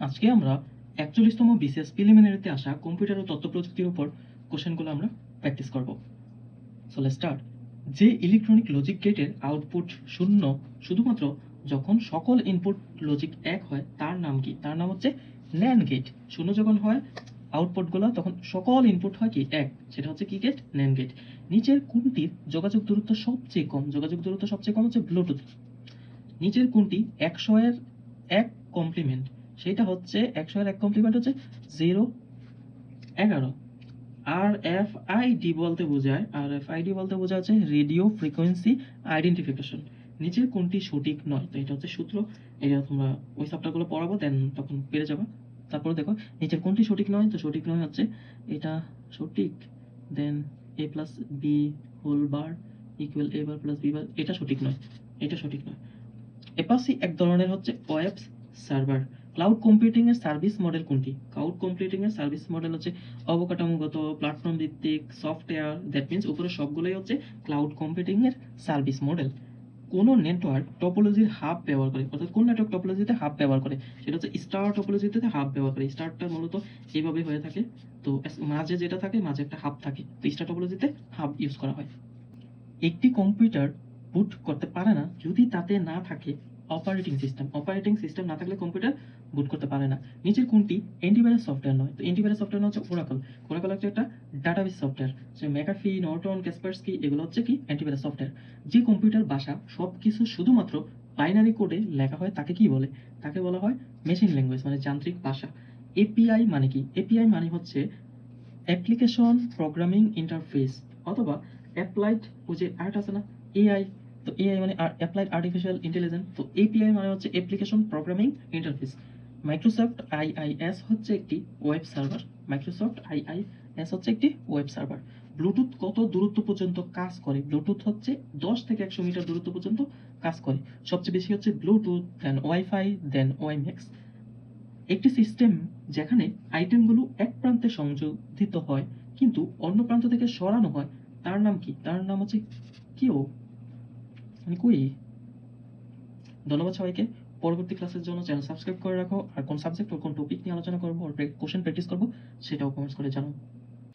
আজকে আমরা একচল্লিশতম বিসিএস প্রিলিমিনারিতে আসা কম্পিউটার ও তথ্য প্রযুক্তির উপর কোশ্চেনগুলো আমরা প্র্যাকটিস করব। সো লেটস স্টার্ট যে ইলেকট্রনিক লজিক গেটের আউটপুট শূন্য, শুধুমাত্র যখন সকল ইনপুট লজিক এক হয়, তার নাম কি? তার নাম হচ্ছে ন্যান্ড গেট শূন্য যখন হয় আউটপুটগুলো তখন সকল ইনপুট হয় কি? এক। সেটা হচ্ছে কি গেট ন্যান্ড গেট নিচের কোনটির যোগাযোগ দূরত্ব সবচেয়ে কম? যোগাযোগ দূরত্ব সবচেয়ে কম হচ্ছে ব্লুটুথ নিচের কোনটি একশো এর এক কমপ্লিমেন্ট সেটা হচ্ছে একশো এর এক কমপ্লিমেন্ট হচ্ছে জিরো এগারো। আর এফ আইডি বলতে বোঝায় আর এফ আইডি বলতে বোঝা হচ্ছে রেডিও ফ্রিকোয়েন্সি আইডেন্টিফিকেশন নিচের কোনটি সঠিক নয়, তো এটা হচ্ছে সূত্র, এটা তোমরা ওই চ্যাপ্টারগুলো পড়াবো দেন তখন পেরে যাবে। তারপরে দেখো, নিচের কোনটি সঠিক নয়, তো সঠিক নয় হচ্ছে এটা সঠিক then A plus B whole bar equal A bar plus B bar এটা সঠিক নয়, এটা সঠিক নয়। এপাসি এক ধরনের হচ্ছে ওয়েব সার্ভার ক্লাউড কম্পিউটিং এর সার্ভিস মডেল কোনটি? ক্লাউড কম্পিউটিং এর সার্ভিস মডেল হচ্ছে অবকাঠামোগত প্ল্যাটফর্ম ভিত্তিক সফটওয়্যার দ্যাট মিন্স উপরে সবগুলোই হচ্ছে ক্লাউড কম্পিউটিং এর সার্ভিস মডেল কোন নেটওয়ার্ক টপোলজির হাব ব্যবহার করে, অর্থাৎ কোন নেটওয়ার্ক টপোলজিতে হাব ব্যবহার করে? সেটা হচ্ছে স্টার টপোলজিতে হাব ব্যবহার করে। স্টারটা মূলত এইভাবে হয়ে থাকে। তো মাঝে যেটা থাকে, মাঝে একটা হাব থাকে। তো স্টার টপোলজিতে হাব ইউজ করা হয়। একটি কম্পিউটার বুট করতে পারে না। যদি তাতে না থাকে অপারেটিং সিস্টেম অপারেটিং সিস্টেম না থাকলে কম্পিউটার বুট করতে পারে না। নিচের কোনটি? অ্যান্টিভাইরাস সফটওয়্যার নয়। তো অ্যান্টিভাইরাস সফটওয়্যার হচ্ছে ওরাকল ওরাকল হচ্ছে একটা ডাটাবেস সফটওয়্যার যে মেকাফি নর্টন ক্যাসপারস্কি এগুলো হচ্ছে কি? অ্যান্টিভাইরাস সফটওয়্যার যে কম্পিউটার ভাষা সব কিছু শুধুমাত্র বাইনারি কোডে লেখা হয় তাকে কি বলে? তাকে বলা হয় মেশিন ল্যাঙ্গুয়েজ মানে যান্ত্রিক ভাষা এপিআই মানে কি? এপিআই মানে হচ্ছে অ্যাপ্লিকেশন প্রোগ্রামিং ইন্টারফেস অথবা অ্যাপ্লাইড ওই যে আর্ট আছে না এআই তো এআই মানে অ্যাপ্লাইড আর্টিফিশিয়াল ইন্টেলিজেন্স তো এপিআই মানে হচ্ছে application programming interface Microsoft IIS হচ্ছে একটি ওয়েব সার্ভার মাইক্রোসফট আইআইএস হচ্ছে একটি ওয়েব সার্ভার ব্লুটুথ কত দূরত্ব পর্যন্ত কাজ করে? ব্লুটুথ হচ্ছে দশ থেকে একশো মিটার দূরত্ব পর্যন্ত কাজ করে। সবচেয়ে বেশি হচ্ছে Bluetooth then WiFi then WiMAX একটি সিস্টেম যেখানে আইটেমগুলো এক প্রান্তে সংযোজিত হয়, কিন্তু অন্য প্রান্ত থেকে সরানো হয়, তার নাম কি? তার নাম হচ্ছে কিও মানে কুই? ধন্যবাদ সবাইকে। পরবর্তী ক্লাসের জন্য চ্যানেল সাবস্ক্রাইব করে রাখো। আর কোন সাবজেক্ট ও কোন টপিক নিয়ে আলোচনা করব আর কোশ্চেন প্র্যাকটিস করব, সেটাও কমেন্টস করে জানাও।